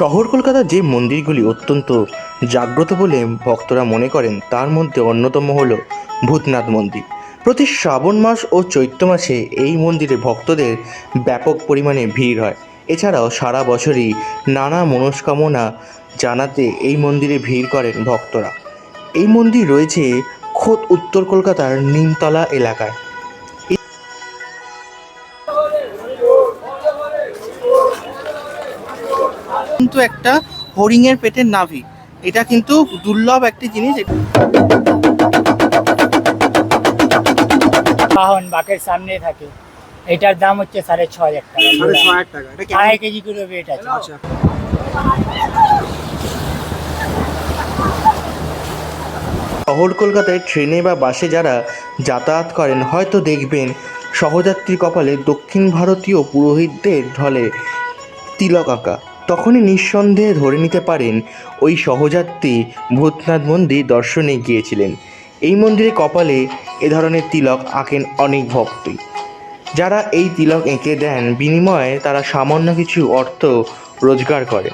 শহর কলকাতার যে মন্দিরগুলি অত্যন্ত জাগ্রত বলে ভক্তরা মনে করেন, তার মধ্যে অন্যতম হল ভূতনাথ মন্দির। প্রতি শ্রাবণ মাস ও চৈত্র মাসে এই মন্দিরে ভক্তদের ব্যাপক পরিমাণে ভিড় হয়। এছাড়াও সারা বছরই নানা মনস্কামনা জানাতে এই মন্দিরে ভিড় করেন ভক্তরা। এই মন্দির রয়েছে খোদ উত্তর কলকাতার নিমতলা এলাকায়। একটা হরিণের পেটের নাভি। এটা কিন্তু দুর্লভ একটি জিনিস। বাহন বাকের সামনে থাকে। এটার দাম হচ্ছে সাড়ে ছ হাজার টাকা। আড়াই কেজি করে ওয়েট আছে। আচ্ছা। শহর কলকাতায় ট্রেনে বা বাসে যারা যাতায়াত করেন হয়তো দেখবেন সহযাত্রী কপালে দক্ষিণ ভারতীয় পুরোহিতদের ঢলে তিলক আঁকা। তখনই নিঃসন্দেহে ধরে নিতে পারেন, ওই সহযাত্রী ভূতনাথ মন্দির দর্শনে গিয়েছিলেন। এই মন্দিরে কপালে এ ধরনের তিলক আঁকেন অনেক ভক্তই। যারা এই তিলক এঁকে দেন, বিনিময়ে তারা সামান্য কিছু অর্থ রোজগার করে।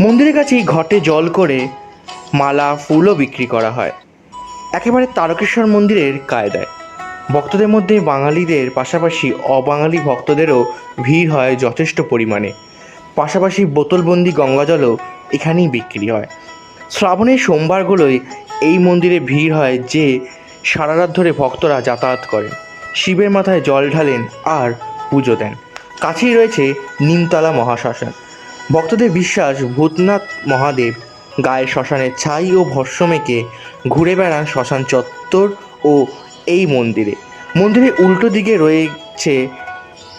মন্দিরের কাছেই ঘটে জল করে মালা, ফুলও বিক্রি করা হয়। একেবারে তারকেশ্বর মন্দিরের কায়দায়। ভক্তদের মধ্যে বাঙালিদের পাশাপাশি অবাঙালি ভক্তদেরও ভিড় হয় যথেষ্ট পরিমাণে। পাশাপাশি বোতলবন্দি গঙ্গাজলও এখানেই বিক্রি হয়। শ্রাবণের সোমবারগুলোই এই মন্দিরে ভিড় হয় যে সারা রাত ধরে ভক্তরা যাতায়াত করেন, শিবের মাথায় জল ঢালেন আর পুজো দেন। কাছেই রয়েছে নিমতলা মহাশ্মশান। ভক্তদের বিশ্বাস, ভূতনাথ মহাদেব গায়ে শ্মশানের ছাই ও ভস্য ঘুরে বেড়ান শ্মশান চত্বর ও এই মন্দিরে। মন্দিরের উল্টো দিকে রয়েছে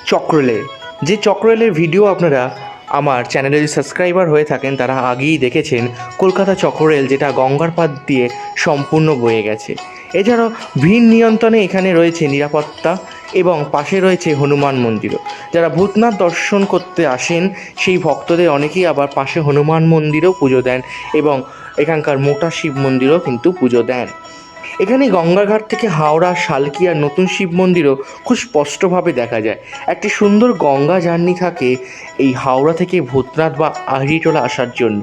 চক্রলের। যে চক্রলের ভিডিও আপনারা আমার চ্যানেলে যদি সাবস্ক্রাইবার হয়ে থাকেন, তারা আগেই দেখেছেন কলকাতা চক্ররেল যেটা গঙ্গার পাত দিয়ে সম্পূর্ণ বয়ে গেছে। এছাড়াও ভিড় নিয়ন্ত্রণে এখানে রয়েছে নিরাপত্তা এবং পাশে রয়েছে হনুমান মন্দিরও। যারা ভূতনাথ দর্শন করতে আসেন, সেই ভক্তদের অনেকেই আবার পাশে হনুমান মন্দিরেও পুজো দেন এবং এখানকার মোটা শিব মন্দিরেও কিন্তু পুজো দেন। এখানে গঙ্গাঘাট থেকে হাওড়া শালকিয়ার নতুন শিব মন্দিরও খুব স্পষ্টভাবে দেখা যায়। একটি সুন্দর গঙ্গা জার্নি থাকে এই হাওড়া থেকে ভূতনাথ বা আহিরিটোলা আসার জন্য।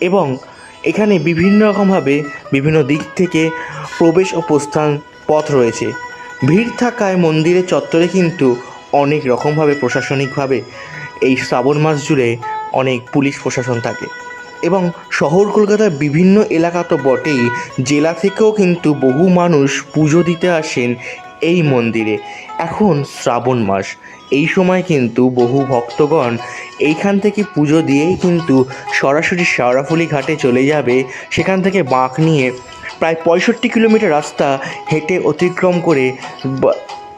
এবং এখানে বিভিন্ন রকমভাবে বিভিন্ন দিক থেকে প্রবেশ ও প্রস্থান পথ রয়েছে। ভিড় থাকায় মন্দিরের চত্বরে কিন্তু অনেক রকমভাবে প্রশাসনিকভাবে এই শ্রাবণ মাস জুড়ে অনেক পুলিশ প্রশাসন থাকে। এবং শহর কলকাতার বিভিন্ন এলাকা তো বটেই, জেলা থেকেও কিন্তু বহু মানুষ পুজো দিতে আসেন এই মন্দিরে। এখন শ্রাবণ মাস, এই সময় কিন্তু বহু ভক্তগণ এইখান থেকে পুজো দিয়েই কিন্তু সরাসরি শেওড়াফুলি ঘাটে চলে যাবে। সেখান থেকে বাঁক নিয়ে প্রায় পঁয়ষট্টি কিলোমিটার রাস্তা হেঁটে অতিক্রম করে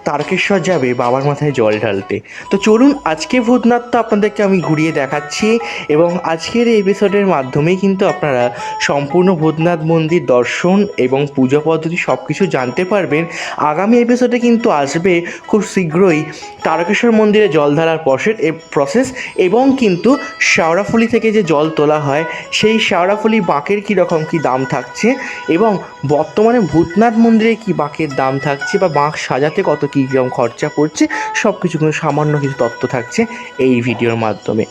তারকেশ্বর যাবে বাবার মাথায় জল ঢালতে। তো চলুন, আজকে ভূতনাথটা আপনাদেরকে আমি ঘুরিয়ে দেখাচ্ছি এবং আজকের এই এপিসোডের মাধ্যমেই কিন্তু আপনারা সম্পূর্ণ ভূতনাথ মন্দির দর্শন এবং পুজো পদ্ধতি সব কিছু জানতে পারবেন। আগামী এপিসোডে কিন্তু আসবে খুব শীঘ্রই তারকেশ্বর মন্দিরে জল ঢালার প্রসেস প্রসেস এবং কিন্তু শেওড়াফুলি থেকে যে জল তোলা হয়, সেই শেওড়াফুলি বাঁকের কীরকম কী দাম থাকছে এবং বর্তমানে ভূতনাথ মন্দিরে কি বাঁকের দাম থাকছে বা বাঁক সাজাতে কত কী রকম খরচা পড়ছে সব কিছু কিন্তু সামান্য কিছু তথ্য থাকছে এই ভিডিওর মাধ্যমে।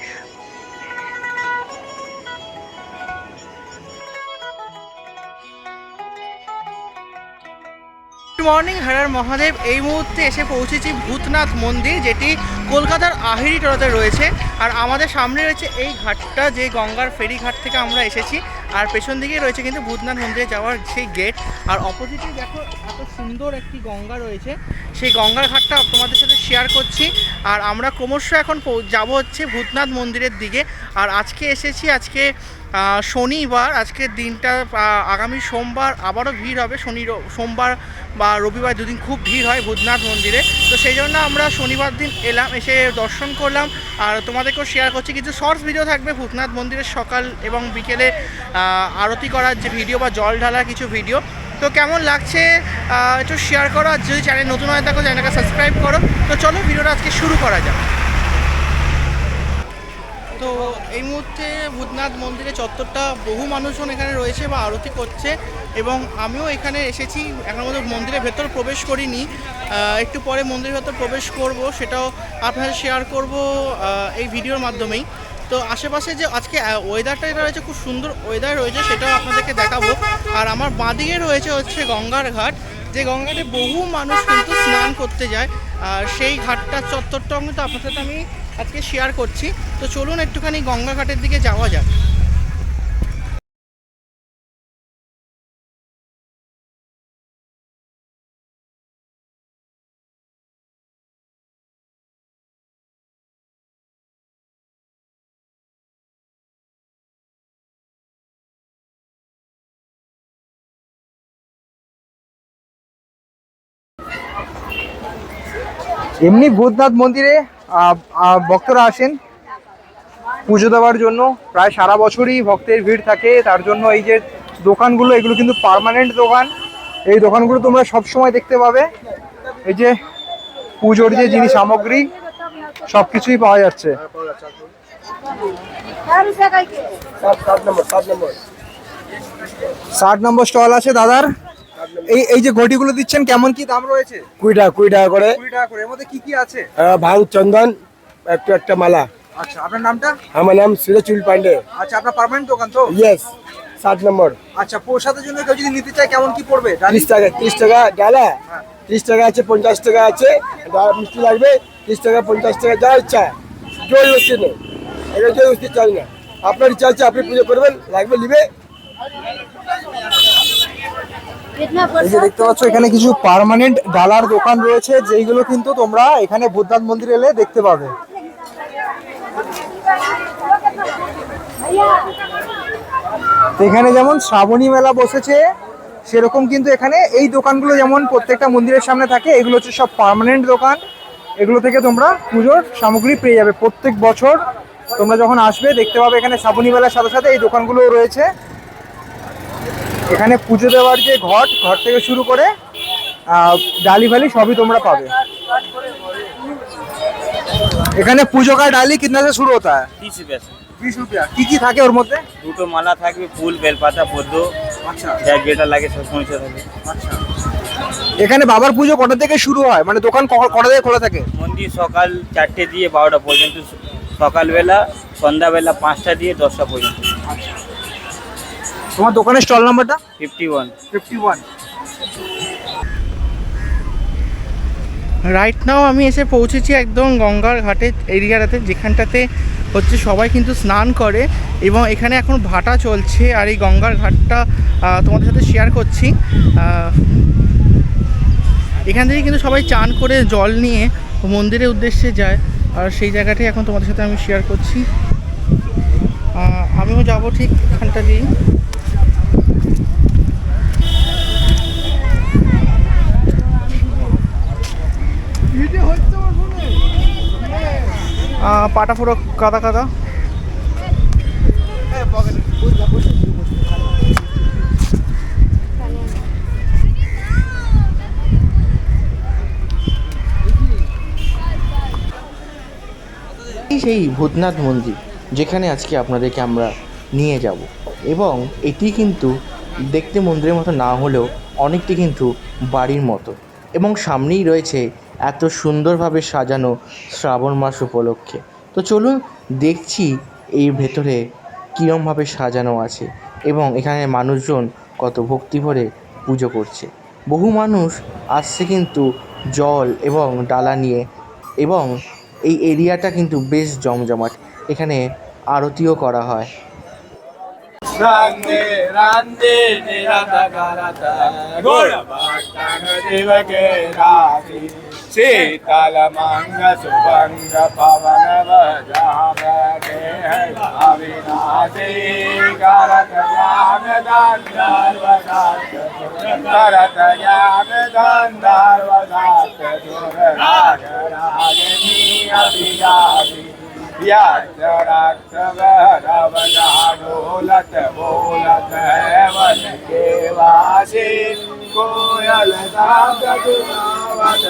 মর্নিং হরার মহাদেব এই মুহূর্তে এসে পৌঁছেছি ভূতনাথ মন্দির, যেটি কলকাতার আহিরিটোলাতে রয়েছে। আর আমাদের সামনে রয়েছে এই ঘাটটা, যে গঙ্গার ফেরি ঘাট থেকে আমরা এসেছি। আর পেছন দিকে রয়েছে কিন্তু ভূতনাথ মন্দিরে যাওয়ার সেই গেট আর অপোজিটে দেখো, এত সুন্দর একটি গঙ্গা রয়েছে। সেই গঙ্গার ঘাটটা তোমাদের সাথে শেয়ার করছি। আর আমরা ক্রমশ এখন যাব হচ্ছে ভূতনাথ মন্দিরের দিকে। আর আজকে এসেছি, আজকে শনিবার আজকের দিনটা আগামী সোমবার আবারও ভিড় হবে। শনি সোমবার বা রবিবার দুদিন খুব ভিড় হয় ভূতনাথ মন্দিরে। তো সেই জন্য আমরা শনিবার দিন এলাম, এসে দর্শন করলাম। আর তোমাদেরকেও শেয়ার করছি, কিছু শর্টস ভিডিও থাকবে ভূতনাথ মন্দিরের সকাল এবং বিকেলে আরতি করার যে ভিডিও বা জল ঢালার কিছু ভিডিও তো কেমন লাগছে একটু শেয়ার করো। আর যদি চ্যানেল নতুন হয়ে থাকো চ্যানেলকে সাবস্ক্রাইব করো। তো চলো ভিডিওটা আজকে শুরু করা যাক। তো এই মুহূর্তে ভূতনাথ মন্দিরের চত্বরটা বহু মানুষজন এখানে রয়েছে বা আরতি করছে এবং আমিও এখানে এসেছি। এখন মধ্যে মন্দিরের ভেতর প্রবেশ করিনি। একটু পরে মন্দিরের ভেতর প্রবেশ করব, সেটাও আপনাদের শেয়ার করব এই ভিডিওর মাধ্যমেই। তো আশেপাশে যে আজকে ওয়েদারটা যেটা রয়েছে, খুব সুন্দর ওয়েদার রয়েছে, সেটাও আপনাদেরকে দেখাবো। আর আমার বাঁদিকে রয়েছে হচ্ছে গঙ্গার ঘাট। যে গঙ্গাতে বহু মানুষ কিন্তু স্নান করতে যায়। আর সেই ঘাটটার চত্বরটাও কিন্তু আপনার সাথে আমি আজকে শেয়ার করছি। তো চলুন একটুখানি গঙ্গা ঘাটের দিকে যাওয়া যাক। এমনি ভূতনাথ মন্দিরে ভক্তরা আসেন পুজো দেওয়ার জন্য। প্রায় সারা বছরই ভক্তের ভিড় থাকে। তার জন্য এই যে দোকানগুলো, এগুলো কিন্তু পার্মানেন্ট দোকান। এই দোকানগুলো তোমরা সব সময় দেখতে পাবে। এই যে পুজোর যে জিনিস, সামগ্রী সব কিছুই পাওয়া যাচ্ছে। ষাট নম্বর স্টল আছে দাদার। এই এই যে ঘটিগুলো দিচ্ছেন কেমন কি দাম রয়েছে? কুড়ি টাকা কুড়ি টাকা করে। কুড়ি টাকা করে। এর মধ্যে কি কি আছে? ভাঙ চন্দন একটা একটা মালা। আচ্ছা আপনার নামটা? আমার নাম সিরাজুল পান্ডে। আচ্ছা আপনার পার্মানেন্ট দোকান তো? ইয়েস ষাট নম্বর। আচ্ছা প্রসাদের জন্য কেউ যদি নিতে চায় কেমন কি পড়বে? ত্রিশ টাকা ত্রিশ টাকা ডালা। ত্রিশ টাকা আছে পঞ্চাশ টাকা আছে। মিষ্টি লাগবে ত্রিশ টাকা পঞ্চাশ টাকা যা ইচ্ছা। জল মিষ্টি নেই। এটা জল মিষ্টি চাই না। আপনার ইচ্ছা আছে আপনি পুজো করবেন লাগবে নিবে। এই যে দেখতে পাচ্ছ, এখানে কিছু পার্মানেন্ট ডালার দোকান রয়েছে, যেইগুলো কিন্তু তোমরা এখানে বুদ্ধনাথ মন্দির এলে দেখতে পাবে। এখানে যেমন শ্রাবণী মেলা বসেছে, সেরকম কিন্তু এখানে এই দোকানগুলো যেমন প্রত্যেকটা মন্দিরের সামনে থাকে, এগুলো হচ্ছে সব পার্মানেন্ট দোকান। এগুলো থেকে তোমরা পুজোর সামগ্রী পেয়ে যাবে। প্রত্যেক বছর তোমরা যখন আসবে, দেখতে পাবে এখানে শ্রাবণী মেলার সাথে সাথে এই দোকানগুলোও রয়েছে। এখানে পুজো দেওয়ার যে ঘট ঘর থেকে শুরু করে ডালি ফালি সবই তোমরা পাবে। এখানে পুজো কা ডালি কিতনা শুরু হতো হ্যায়? বিশ রুপিয়া কি কি থাকে ওর মধ্যে? দুটো মালা থাকবে ফুল বেলপাতা পদ্ম। আচ্ছা। যেটা লাগে সব পৌঁছে থাকে। আচ্ছা। এখানে বাবার পুজো কটা থেকে শুরু হয়? মানে দোকান কটা থেকে খোলা থাকে? মন্দির সকাল চারটে দিয়ে বারোটা পর্যন্ত সকালবেলা সন্ধ্যাবেলা পাঁচটা দিয়ে দশটা পর্যন্ত। তোমার দোকানের স্টল নাম্বারটা fifty one fifty one right now আমি এসে পৌঁছেছি একদম গঙ্গার ঘাটের এরিয়াটাতে যেখানটাতে হচ্ছে সবাই কিন্তু স্নান করে এবং এখানে এখন ভাটা চলছে আর এই গঙ্গার ঘাটটা তোমাদের সাথে শেয়ার করছি। এখান থেকে কিন্তু সবাই চান করে জল নিয়ে মন্দিরের উদ্দেশ্যে যায়। আর সেই জায়গাটাই এখন তোমাদের সাথে আমি শেয়ার করছি। আমিও যাব ঠিক এখানটা দিয়েই। পাটা পুরো কাদা কাদা। এই সেই ভূতনাথ মন্দির যেখানে আজকে আপনাদেরকে আমরা নিয়ে যাব। এবং এটি কিন্তু দেখতে মন্দিরের মতো না হলেও অনেকটি কিন্তু বাড়ির মতো। এবং সামনেই রয়েছে এত সুন্দরভাবে সাজানো শ্রাবণ মাস উপলক্ষে। তো চলুন দেখছি এই ভেতরে কীরমভাবে সাজানো আছে এবং এখানে মানুষজন কত ভক্তি ভরে পুজো করছে। বহু মানুষ আসছে কিন্তু জল এবং ডালা নিয়ে এবং এই এরিয়াটা কিন্তু বেশ জমজমাট। এখানে আরতিও করা হয়। রান্দে রান্দে शीतल मंग सुभङ्ग पवन अविनाशी करत ज्ञान गन्धर्व करत ज्ञान गन्धर्व रागरागिनी अभिजाति यक्ष बोलत वन के वासी कोयल दाग सुनावत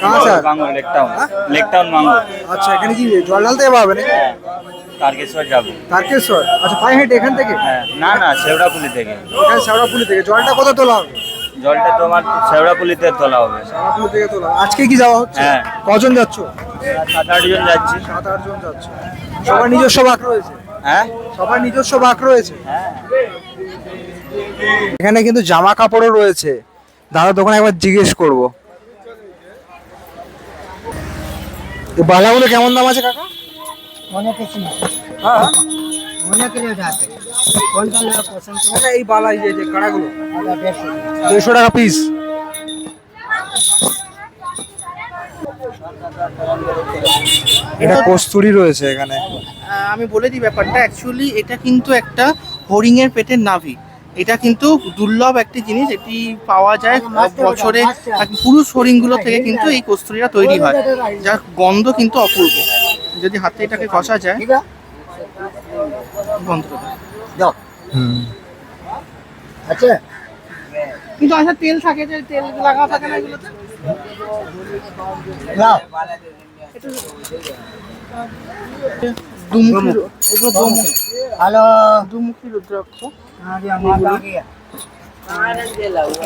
कहाँ से Mangal lake town lake town Mangal আচ্ছা এখানে কি জল ঢালতে পারবে নাকি হ্যাঁ তারকেশ্বর যাবো তারকেশ্বর আচ্ছা পায়ে হেঁটে এখান থেকে হ্যাঁ না না শেওড়াপুলি থেকে এখানে শেওড়াপুলি থেকে জলটা কত তোলা হবে জলটা তোমার শেওড়াপুলিতে তোলা হবে শেওড়াপুলি থেকে তোলা হবে। আজকে কি যাওয়া হচ্ছে হ্যাঁ। কজন যাচ্ছ সাত আট জন যাচ্ছি সাত আট জন যাচ্ছ সবার নিজস্ব বাক রয়েছে হ্যাঁ সবার নিজস্ব বাক রয়েছে এখানে কিন্তু জামা কাপড়ও রয়েছে দাদা দোকানে একবার জিজ্ঞেস করব বালাগুলো কেমন দাম আছে কাকা? কিছু না হ্যাঁ। কোনটা লোক পছন্দ করে এই বালা এই যে কাড়াগুলো। দেড়শো টাকা। পিস এটা কস্তুরি রয়েছে এখানে। আমি বলে দিই ব্যাপারটা অ্যাকচুয়ালি এটা কিন্তু একটা হরিণের পেটের নাভি। এটা কিন্তু দুর্লভ একটি জিনিস এটি পাওয়া যায় বছরে পুরুষ হরিণগুলো থেকে কিন্তু এই কস্তুরিটা তৈরি হয় যার গন্ধ কিন্তু অপূর্ব। যদি হাতে এটাকে কষা যায় ঠিক গন্ধ পাবে। দাও। হুম। আচ্ছা। কিন্তু আচ্ছা তেল থাকে যে তেল লাগা থাকে না এগুলোতে? এগুলো দুমুখী হ্যালো। দুমুখী রুদ্রাক্ষ।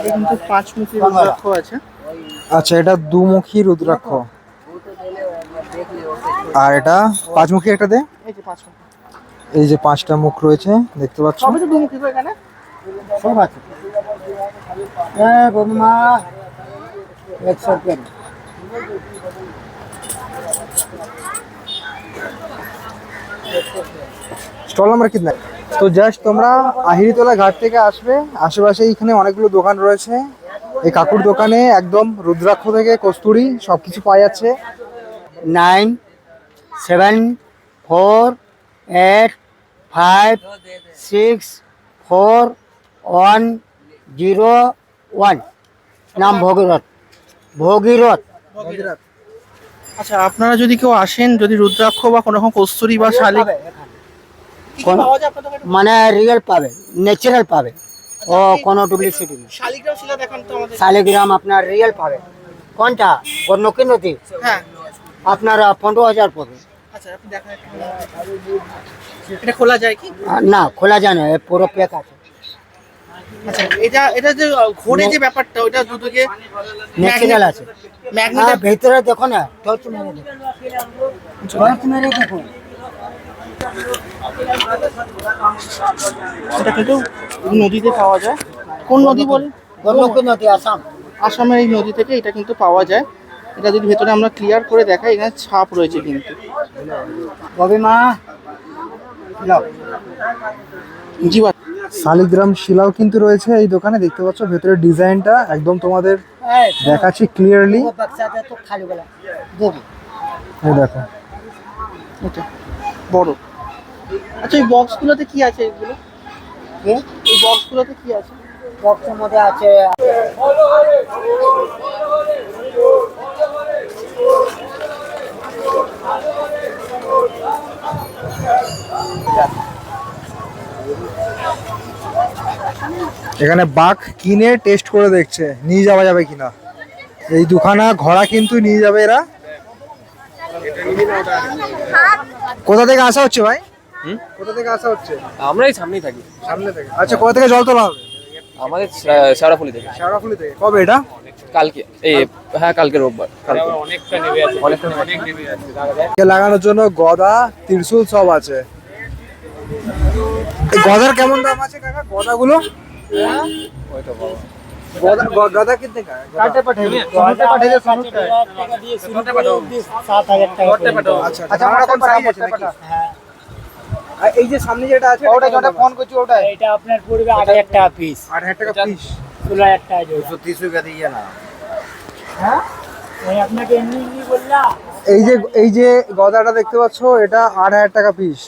কিন্তু পাঁচমুখী রুদ্রাক্ষ আছে। আচ্ছা এটা দুমুখী রুদ্রাক্ষ। আর এটা পাঁচমুখী একটা দে। এই যে এই যে পাঁচটা মুখ রয়েছে দেখতে পাচ্ছ? দুমুখী এখানে? সব আছে। এ বৌমা। একশো। স্টল নাম্বার কিতনা তো জাস্ট তোমরা আহিরিতলা ঘাট থেকে আসবে, আশেপাশে এখানে অনেকগুলো দোকান রয়েছে। এই কাকুর দোকানে একদম রুদ্রাক্ষ থেকে কস্তুরি সব কিছু পাওয়া যাচ্ছে। Nine seven four eight five six four one zero one নাম ভগীরথ। ভগীরথ। আচ্ছা আপনারা যদি কেউ আসেন, যদি রুদ্রাক্ষ বা কোনো রকম কস্তুরি বা শালিক কোন-? মানে রিয়েল পাবে ন্যাচারাল পাবে। ও কোনো ডুপ্লিসিটি নেই। শালিগ্রাম শিলা দেখান তো আমাদের। শালিগ্রাম আপনার রিয়েল পাবে। কোনটা? কোন নকি নদী হ্যাঁ। আপনার পনেরো হাজার পড়বে আচ্ছা আপনি দেখান একটু। এটা খোলা যায় কি? না খোলা যায় না পুরো প্যাক আছে। আচ্ছা এটা এটা যে ঘোরে যে ব্যাপারটা ওটা দুদিকে ন্যাচারাল আছে। ম্যাগনেট ভেতরে দেখো না টর্চ মেরে দেখো টর্চ মেরে দেখো। এটা কিন্তু নদীতে পাওয়া যায়। কোন নদী বলে? নদী আসাম। আসামের এই নদী থেকে এটা কিন্তু পাওয়া যায়। এটা যদি ভেতরে আমরা ক্লিয়ার করে দেখাই এখানে ছাপ রয়েছে কিন্তু। কবে মা? জি শালিগ্রাম শিলাও কিন্তু রয়েছে এই দোকানে দেখতে পাচ্ছ ভেতরে ডিজাইনটা একদম তোমাদের দেখাচ্ছি ক্লিয়ারলি দেখো। বড়। আচ্ছা এই বক্সগুলোতে কি আছে এগুলো? এই বক্সগুলোতে কি আছে? বক্সের মধ্যে আছে এখানে বাঘ কিনে টেস্ট করে দেখছে নিয়ে যাওয়া যাবে কিনা। এই দুখানা ঘোড়া কিন্তু নিয়ে যাবে এরা। কোথা থেকে আসা হচ্ছে ভাই? কোথা থেকে আসা হচ্ছে আমরাই সামনেই থাকি সামনে থেকে আচ্ছা কোথা থেকে জল তোলা হবে আমাদের শেওড়াফুলি থেকে শেওড়াফুলি থেকে কবে এটা কালকে এই হ্যাঁ কালকে রোববার কালকে অনেকটা নেবে আছে অনেকটা অনেক নেবে আছে একে লাগানোর জন্য গদা ত্রিশূল সব আছে এই গদার কেমন দাম আছে কাকা গদাগুলো গদা গ- গদা কিতনে का है? काटे पठेगी काटे पठेगी सोनू टाका दिए शुरू करो 7000 টাকা আচ্ছা আচ্ছা আমরা কোন সাইজ আছে নাকি আর এই যে সামনে যেটা আছে ওটা যেটা ফোন করছি ওটা এটা আপনার পড়বে 8000 টাকা পিস 8000 টাকা পিস 16000 টাকা জোড়া। 230 টাকা দিয়ে না। হ্যাঁ? ওই আপনাকে এমনি এমনি বললা এই যে এই যে গদাটা দেখতে পাচ্ছ এটা আট হাজার টাকা পিস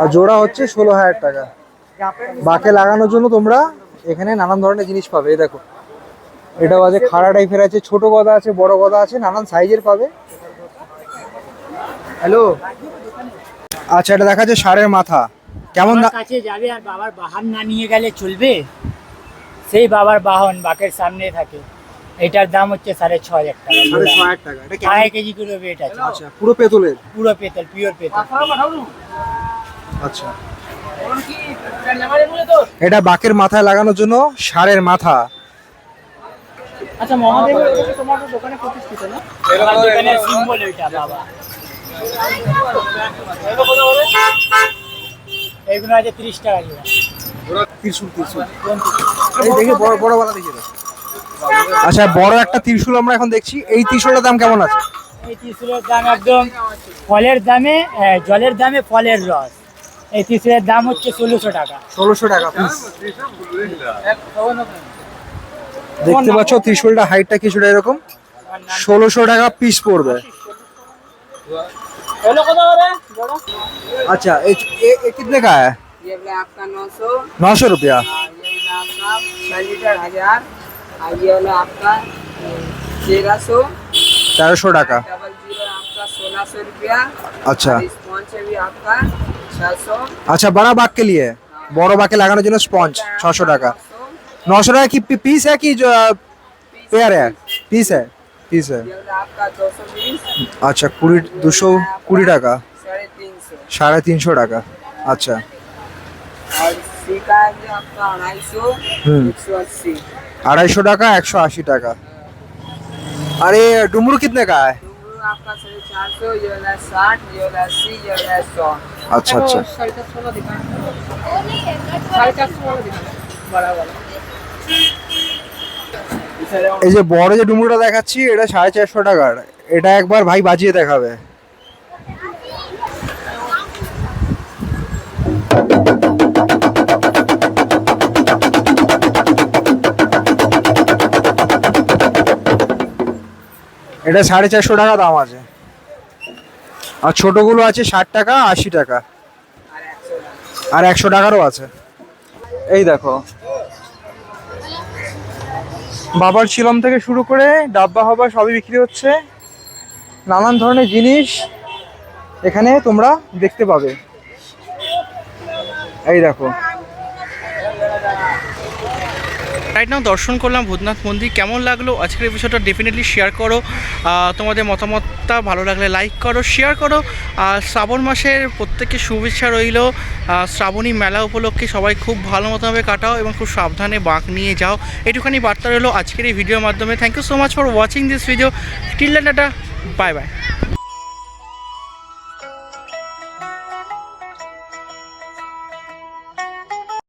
আর জোড়া হচ্ছে ষোলো হাজার টাকা। বাকে লাগানোর জন্য তোমরা এখানে নানান ধরনের জিনিস পাবে এই দেখো। এটাও আছে খাড়া টাইপের আছে ছোট গদা আছে বড় গদা আছে নানান সাইজের পাবে। হ্যালো আচ্ছা এটা দেখা যাচ্ছে ষাঁড়ের মাথা। কেমন আমার কাছে যাবে আর বাবার বাহন না নিয়ে গেলে চলবে? সেই বাবার বাহন বাকের সামনে থাকে। এটার দাম হচ্ছে সাড়ে ছ হাজার টাকা। সাড়ে ছ হাজার টাকা। এটা কেমন- আড়াই কেজি করে ওয়েট আছে। আচ্ছা পুরো পেতলের? পুরো পেতল পিওর পেতল। আচ্ছা। এটা বাকের মাথায় লাগানোর জন্য ষাঁড়ের মাথা। আচ্ছা মহাদেব তোমার দোকানে প্রতিষ্ঠিত না? আমার দোকানের সিম্বল ওইটা বাবা। এইগুলো আছে তিরিশ টাকা ত্রিশুল ত্রিশুল এই দেখে বড় বড় বালা দেখিয়ে আচ্ছা বড় একটা ত্রিশুল আমরা এখন দেখছি। এই ত্রিশুলের দাম কেমন আছে? এই ত্রিশুলের দাম একদম ফলের দামে জলের দামে ফলের রস। এই ত্রিশুলের দাম হচ্ছে ষোলোশো টাকা। ষোলোশো টাকা দেখতে পাচ্ছ ত্রিশুলটা হাইটটা কিছুটা এরকম। ষোলোশো টাকা পিস পড়বে। अच्छा ये ये ये कितने का है ये वाला आपका नौ सौ नौ सौ रुपया ये वाला आपका छः लीटर हजार और ये वाला आपका तेरह सौ तेरह सौ टाका डबल जीरो आपका सोलह सौ रुपया अच्छा स्पॉन्ज है भी आपका छः सौ अच्छा बड़ा बाग के लिए বড় বাকে লাগানোর জন্য স্পঞ্জ ছশো টাকা নশো টাকা কি পিস है कि जो पेयर है পিস है পিস है ये वाला आपका दो सौ बीस আচ্ছা কুড়ি দুশো কুড়ি টাকা साढ़े तीन सौ সাড়ে তিনশো টাকা আচ্ছা और सीका है जो आपका अढ़ाई सौ हम्म। एक सौ अस्सी আড়াইশো টাকা একশো আশি টাকা আরে ডুমরু कितने का है डुंगरू आपका এই যে বড় যে ডুমুরটা দেখাচ্ছি, এটা সাড়ে চারশো টাকার। এটা একবার ভাই বাজিয়ে দেখাবে। এটা সাড়ে চারশো টাকা দাম আছে। আর ছোটগুলো আছে ষাট টাকা, আশি টাকা। আর একশো টাকারও আছে। এই দেখো। বাবার শিলম থেকে শুরু করে ডাব্বা হবা সবই বিক্রি হচ্ছে। নানান ধরনের জিনিস এখানে তোমরা দেখতে পাবে। এই দেখো। রাইট নাও দর্শন করলাম ভূতনাথ মন্দির। কেমন লাগল? আজকের এপিসোডটা ডেফিনেটলি শেয়ার করো। তোমাদের মতামতটা ভালো লাগলে লাইক করো শেয়ার করো। আর শ্রাবণ মাসের প্রত্যেককে শুভেচ্ছা রইল। শ্রাবণী মেলা উপলক্ষে সবাই খুব ভালো মতোভাবে কাটাও এবং খুব সাবধানে বাঁক নিয়ে যাও। এটুখানি বার্তা রইল আজকের এই ভিডিওর মাধ্যমে। Thank you so much for watching this video till data bye bye